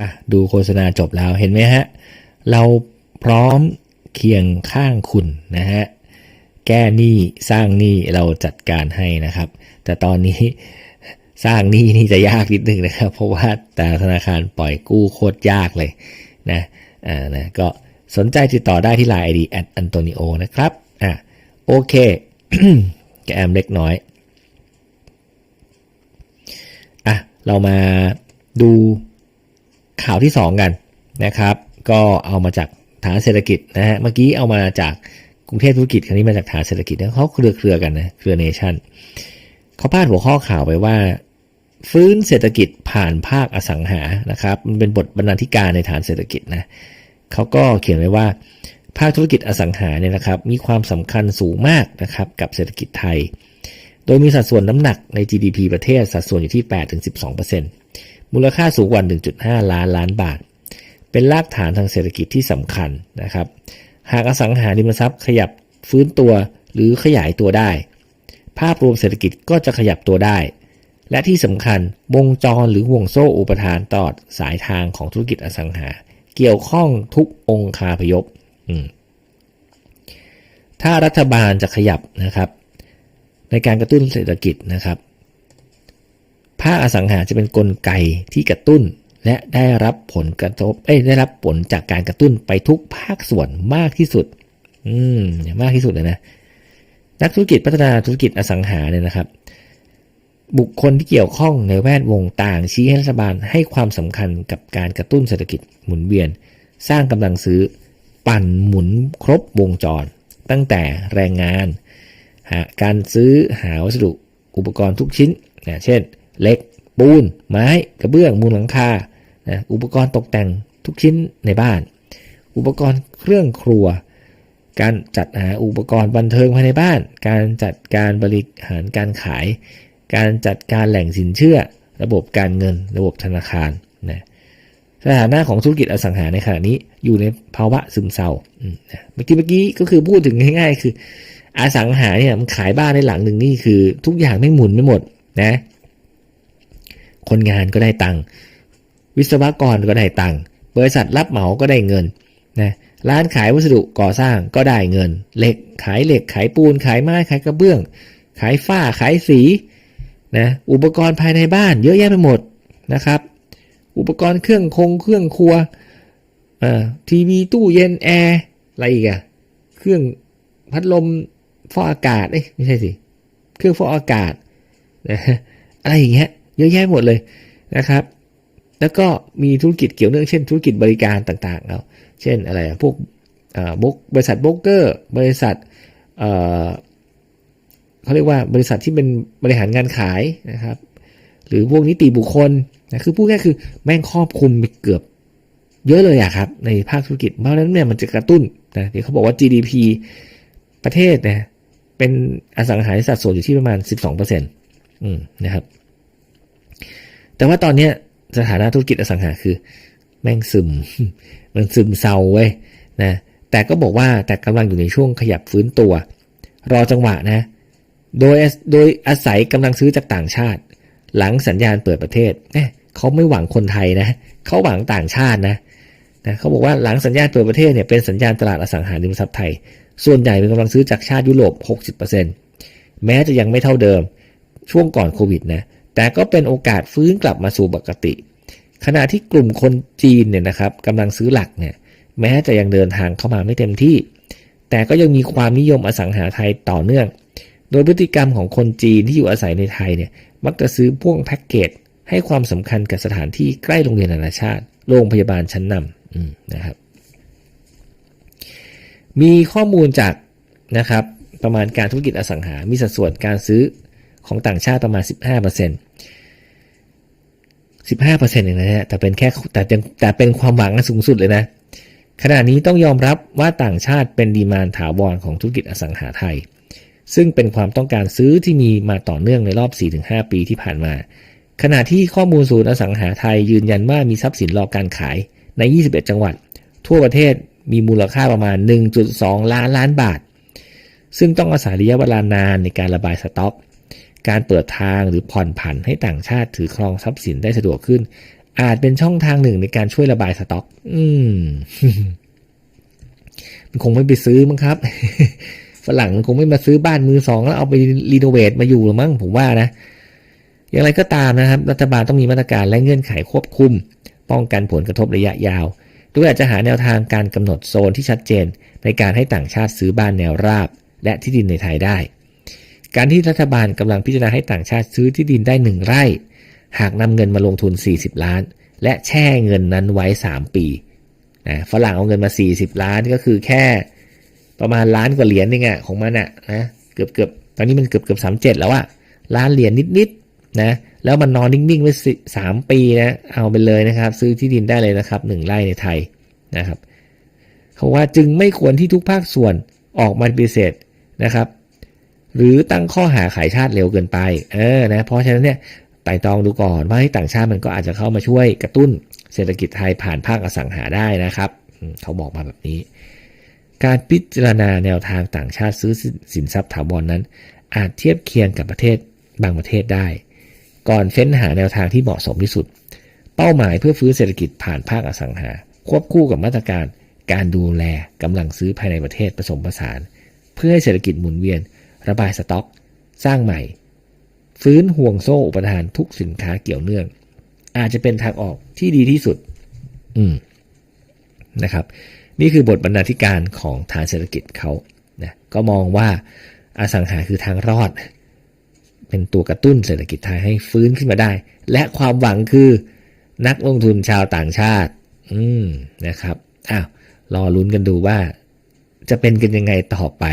อะดูโฆษณาจบแล้วเห็นไหมฮะ เราพร้อมเคียงข้างคุณนะฮะ แก้หนี้สร้างหนี้เราจัดการให้นะครับ แต่ตอนนี้สร้างหนี้นี่จะยากนิดนึงนะครับ เพราะว่าแต่ธนาคารปล่อยกู้โคตรยากเลยนะอ่านะก็สนใจติดต่อได้ที่ Line ID at Antonio นะครับอะโอเคแกแอมเล็กน้อยอะเรามาดู ข่าวที่ 2 กันนะครับ ก็เอามาจากฐานเศรษฐกิจนะฮะเมื่อกี้เอามาจากกรุงเทพธุรกิจคราวนี้มาจากฐานเศรษฐกิจนะเขาเครือเครือกันนะเครือเนชั่นเขาพาดหัวข้อข่าวไปว่า ฟื้นเศรษฐกิจผ่านภาคอสังหานะครับ มันเป็นบทบรรณาธิการในฐานเศรษฐกิจนะเขาก็เขียนไว้ว่าภาคธุรกิจอสังหาเนี่ยนะครับ มีความสำคัญสูงมากนะครับ กับเศรษฐกิจไทย โดยมีสัดส่วนน้ำหนักใน GDP ประเทศสัดส่วนอยู่ที่ 8-12%มูลค่าสูงกว่า 1.5 ล้านล้านบาท เป็นรากฐานทางเศรษฐกิจที่สำคัญนะครับ หากอสังหาริมทรัพย์ขยับฟื้นตัวหรือขยายตัวได้ ภาพรวมเศรษฐกิจก็จะขยับตัวได้ และที่สำคัญวงจรหรือห่วงโซ่อุปทานตลอดสายทางของธุรกิจอสังหา เกี่ยวข้องทุกองคาพยพถ้ารัฐบาลจะขยับนะครับ ในการกระตุ้นเศรษฐกิจนะครับ ภาคอสังหาจะเป็นนกลไกที่กระตุ้น และได้รับผลกระทบเอ้ยได้รับผลจากการกระตุ้นไปทุกภาคส่วนมากที่สุด อืมมากที่สุดเลยนะ นักธุรกิจพัฒนาธุรกิจอสังหาเนี่ยนะครับ บุคคลที่เกี่ยวข้องในแวดวงต่างชี้ให้รัฐบาลให้ความสำคัญกับการกระตุ้นเศรษฐกิจหมุนเวียน สร้างกำลังซื้อปั่นหมุนครบวงจร ตั้งแต่แรงงาน การซื้อหาวัสดุอุปกรณ์ทุกชิ้นนะเช่นเหล็ก ปูน ไม้กระเบื้องมูลหลังคานะอุปกรณ์ตกแต่งทุกชิ้นในบ้าน อุปกรณ์เครื่องครัว การจัดหาอุปกรณ์บันเทิงภายในบ้าน การจัดการบริหารการขาย การจัดการแหล่งสินเชื่อ ระบบการเงิน ระบบธนาคารนะ สถานะของธุรกิจอสังหาในขณะนี้อยู่ในภาวะซึมเศร้าเมื่อกี้เมื่อกี้ก็คือพูดถึงง่ายๆ คือ อสังหาเนี่ยมันขายบ้านในหลังหนึ่งนี่คือ ทุกอย่างไม่หมุนไม่หมดนะ คนงานก็ได้ตังค์วิศวกรก็ได้ตังค์บริษัทรับเหมาก็ได้เงินนะร้านขายวัสดุก่อสร้างก็ได้เงิน เหล็กขายเหล็กขายปูน ขายไม้ขายกระเบื้อง ขายฝ้าขายสีนะอุปกรณ์ภายในบ้านเยอะแยะไปหมดนะครับ อุปกรณ์เครื่องคงเครื่องครัวอทีวีตู้เย็นแอร์อะไรอีกอะเครื่องพัดลมฟอกอากาศเอ้ยไม่ใช่สิ เครื่องฟอกอากาศนะอะไรอย่างเงี้ยเยอะแยะหมดเลยนะครับ แล้วก็มีธุรกิจเกี่ยวเนื่องเช่นธุรกิจบริการต่างๆเอาเช่นอะไรพวกบกบริษัทโบรกเกอร์ บริษัทเขาเรียกว่าบริษัทที่เป็นบริหารงานขายนะครับ หรือพวกนิติบุคคลนะคือพูดง่ายคือแม่งครอบคลุมไปเกือบเยอะเลยอะครับ ในภาคธุรกิจเพราะฉะนั้นเนี่ยมันจะกระตุ้นนะเดี๋ยวเขาบอกว่า GDP ประเทศนะเป็นอสังหาริมทรัพย์ส่วนอยู่ที่ประมาณ 12%อืมนะครับ แต่ว่าตอนเนี้ยสถานะธุรกิจอสังหาคือ แม่งซึม มันซึมเศร้าเว้ยนะแต่ก็บอกว่าแต่กำลังอยู่ในช่วงขยับฟื้นตัว รอจังหวะนะ โดยโดยอาศัยกำลังซื้อจากต่างชาติ หลังสัญญาณเปิดประเทศเเขาไม่หวังคนไทยนะเขาหวังต่างชาตินะนะเขาบอกว่าหลังสัญญาณเปิดประเทศเนี่ยเป็นสัญญาณตลาดอสังหาริมทรัพย์ไทย ส่วนใหญ่เป็นกำลังซื้อจากชาติยุโรป 60%แม้จะยังไม่เท่าเดิมช่วงก่อนโควิดนะแต่ก็เป็นโอกาสฟื้นกลับมาสู่ปกติ ขณะที่กลุ่มคนจีนเนี่ยนะครับกำลังซื้อหลักเนี่ยแม้จะยังเดินทางเข้ามาไม่เต็มที่ แต่ก็ยังมีความนิยมอสังหาไทยต่อเนื่อง โดยพฤติกรรมของคนจีนที่อยู่อาศัยในไทยเนี่ยมักจะซื้อพ่วงแพ็กเกจให้ความสำคัญกับสถานที่ใกล้โรงเรียนนานาชาติ โรงพยาบาลชั้นนำนะครับ มีข้อมูลจากนะครับประมาณการธุรกิจอสังหา มีสัดส่วนการซื้อของต่างชาติประมาณ 15% 15%เองนะฮะแต่เป็นแค่แต่แต่เป็นความหวังสูงสุดเลยนะขณะนี้ต้องยอมรับว่าต่างชาติเป็นดีมานถาวรของธุรกิจอสังหาไทย ซึ่งเป็นความต้องการซื้อที่มีมาต่อเนื่องในรอบ 4-5 ปีที่ผ่านมา ขณะที่ข้อมูลศูนย์อสังหาไทยยืนยันว่ามีทรัพย์สินรอการขายใน 21 จังหวัด ทั่วประเทศมีมูลค่าประมาณ 1.2 ล้านล้านบาท ซึ่งต้องอาศัยระยะเวลานานในการระบายสต็อก การเปิดทางหรือผ่อนผันให้ต่างชาติถือครองทรัพย์สินได้สะดวกขึ้น อาจเป็นช่องทางหนึ่งในการช่วยระบายสต็อก อืมมันคงไม่ไปซื้อมั้งครับ รั่งคงไม่มาซื้อบ้านมือสองแล้วเอาไปรีโนเวทมาอยู่หรือมั้งผมว่านะ อย่างไรก็ตามนะครับ รัฐบาลต้องมีมาตรการและเงื่อนไขควบคุม ป้องกันผลกระทบระยะยาวโดยอาจจะหาแนวทางการกำหนดโซนที่ชัดเจน ในการให้ต่างชาติซื้อบ้านแนวราบ และที่ดินในไทยได้ การที่รัฐบาลกำลังพิจารณาให้ต่างชาติซื้อที่ดินได้หนึ่งไร่ หากนำเงินมาลงทุน 40 ล้าน และแช่เงินนั้นไว้ 3 ปีนะฝรั่งเอาเงินมา 40 ล้านก็คือแค่ ประมาณล้านกว่าเหรียญนี่ไงของมันอะนะเกือบเกือบตอนนี้มันเกือบเกือบสามเจ็ดแล้วอะล้านเหรียญนิดๆนะแล้วมันนอนนิ่งๆไว้สามปีนะเอาไปเลยนะครับ ซื้อที่ดินได้เลยนะครับหนึ่งไร่ในไทยนะครับเขาว่าจึงไม่ควรที่ทุกภาคส่วนออกมาปฏิเสธนะครับ หรือตั้งข้อหาขายชาติเร็วเกินไปเออนะเพราะฉะนั้นเนี่ยไต่ตองดูก่อนว่าให้ต่างชาติมันก็อาจจะเข้ามาช่วยกระตุ้นเศรษฐกิจไทยผ่านภาคอสังหาได้นะครับเขาบอกมาแบบนี้ การพิจารณาแนวทางต่างชาติซื้อสินทรัพย์ถาวรนนั้น อาจเทียบเคียงกับประเทศบางประเทศได้ ก่อนเฟ้นหาแนวทางที่เหมาะสมที่สุด เป้าหมายเพื่อฟื้นเศรษฐกิจผ่านภาคอสังหา ควบคู่กับมาตรการการดูแลกำลังซื้อภายในประเทศผสมผสาน เพื่อให้เศรษฐกิจหมุนเวียน ระบายสต็อก สร้างใหม่ ฟื้นห่วงโซ่อุปทานทุกสินค้าเกี่ยวเนื่อง อาจจะเป็นทางออกที่ดีที่สุด อืมนะครับ นี่คือบทบรรณาธิการของทางเศรษฐกิจเขานะก็มองว่าอสังหาคือทางรอด เป็นตัวกระตุ้นเศรษฐกิจไทยให้ฟื้นขึ้นมาได้ และความหวังคือนักลงทุนชาวต่างชาติ อืมนะครับอ้าวรอลุ้นกันดูว่าจะเป็นกันยังไงต่อไป